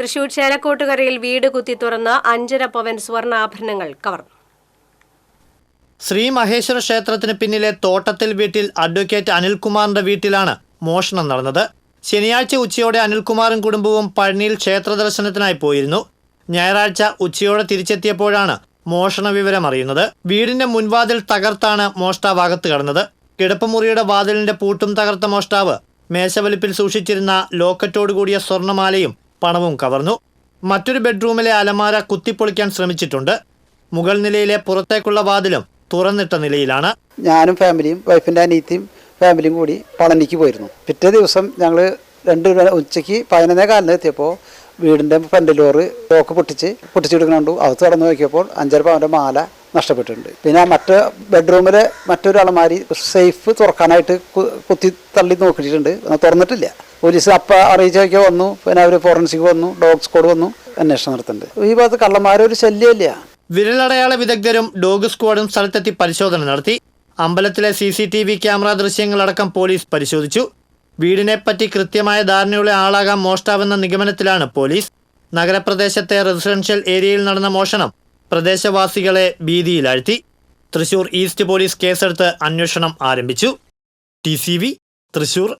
തൃശൂർ ചേലക്കോട്ടുകരയിൽ വീട് കുത്തി തുറന്ന് അഞ്ചര പവൻ സ്വർണാഭരണങ്ങൾ കവർന്നു. ശ്രീ മഹേശ്വര ക്ഷേത്രത്തിന് പിന്നിലെ തോട്ടത്തിൽ വീട്ടിൽ അഡ്വക്കേറ്റ് അനിൽകുമാറിന്റെ വീട്ടിലാണ് മോഷണം നടന്നത്. ശനിയാഴ്ച ഉച്ചയോടെ അനിൽകുമാറും കുടുംബവും പഴനിയിൽ ക്ഷേത്ര ദർശനത്തിനായി പോയിരുന്നു. ഞായറാഴ്ച ഉച്ചയോടെ തിരിച്ചെത്തിയപ്പോഴാണ് മോഷണ വിവരം അറിയുന്നത്. വീടിന്റെ മുൻവാതിൽ തകർത്താണ് മോഷ്ടാവ് അകത്ത് കടന്നത്. കിടപ്പുമുറിയുടെ വാതിലിന്റെ പൂട്ടും തകർത്ത മോഷ്ടാവ് മേശവലിപ്പിൽ സൂക്ഷിച്ചിരുന്ന ലോക്കറ്റോട് കൂടിയ സ്വർണമാലയും പണവും കവർന്നു. മറ്റൊരു ബെഡ്റൂമിലെ അലമാര കുത്തിപ്പൊളിക്കാൻ ശ്രമിച്ചിട്ടുണ്ട്. മുകൾ നിലയിലെ പുറത്തേക്കുള്ള വാതിലും തുറന്നിട്ട നിലയിലാണ്. ഞാനും ഫാമിലിയും വൈഫിന്റെ അനിയത്തിയും ഫാമിലിയും കൂടി പളനിക്ക് പോയിരുന്നു. പിറ്റേ ദിവസം ഞങ്ങൾ രണ്ട് ഉച്ചയ്ക്ക് പതിനൊന്നേ കാലിന് എത്തിയപ്പോൾ വീടിന്റെ ഫ്രണ്ട് ഡോറ് ലോക്ക് പൊട്ടിച്ച് പൊട്ടിച്ചെടുക്കണുണ്ടു അകത്ത് കടന്നു നോക്കിയപ്പോൾ അഞ്ചര പവന്റെ മാല നഷ്ടപ്പെട്ടിട്ടുണ്ട്. പിന്നെ മറ്റ് ബെഡ്റൂമിലെ മറ്റൊരു അളമാരി സേഫ് തുറക്കാനായിട്ട് കുത്തി തള്ളി നോക്കിയിട്ടുണ്ട്. തുറന്നിട്ടില്ല. പോലീസ് അപ്പ അറിയിച്ചൊക്കെ വന്നു. പിന്നെ അവർ ഫോറൻസിക് വന്നു ഡോഗ് സ്ക്വാഡ് വന്നു അന്വേഷണം നടത്തുന്നുണ്ട് ഈ ഭാഗത്ത് കള്ളന്മാരൊരു ശല്യമില്ല. വിരലടയാള വിദഗ്ധരും ഡോഗ് സ്ക്വാഡും സ്ഥലത്തെത്തി പരിശോധന നടത്തി. അമ്പലത്തിലെ C C T V camera ദൃശ്യങ്ങളടക്കം police പരിശോധിച്ചു. വീടിനെപ്പറ്റി കൃത്യമായ ധാരണയുള്ള ആളാകാം മോഷ്ടാവെന്ന നിഗമനത്തിലാണ് പോലീസ്. നഗരപ്രദേശത്തെ റെസിഡൻഷ്യൽ ഏരിയയിൽ നടന്ന മോഷണം പ്രദേശവാസികളെ ഭീതിയിലാഴ്ത്തി. തൃശൂർ ഈസ്റ്റ് പോലീസ് കേസെടുത്ത് അന്വേഷണം ആരംഭിച്ചു. ടി തൃശൂർ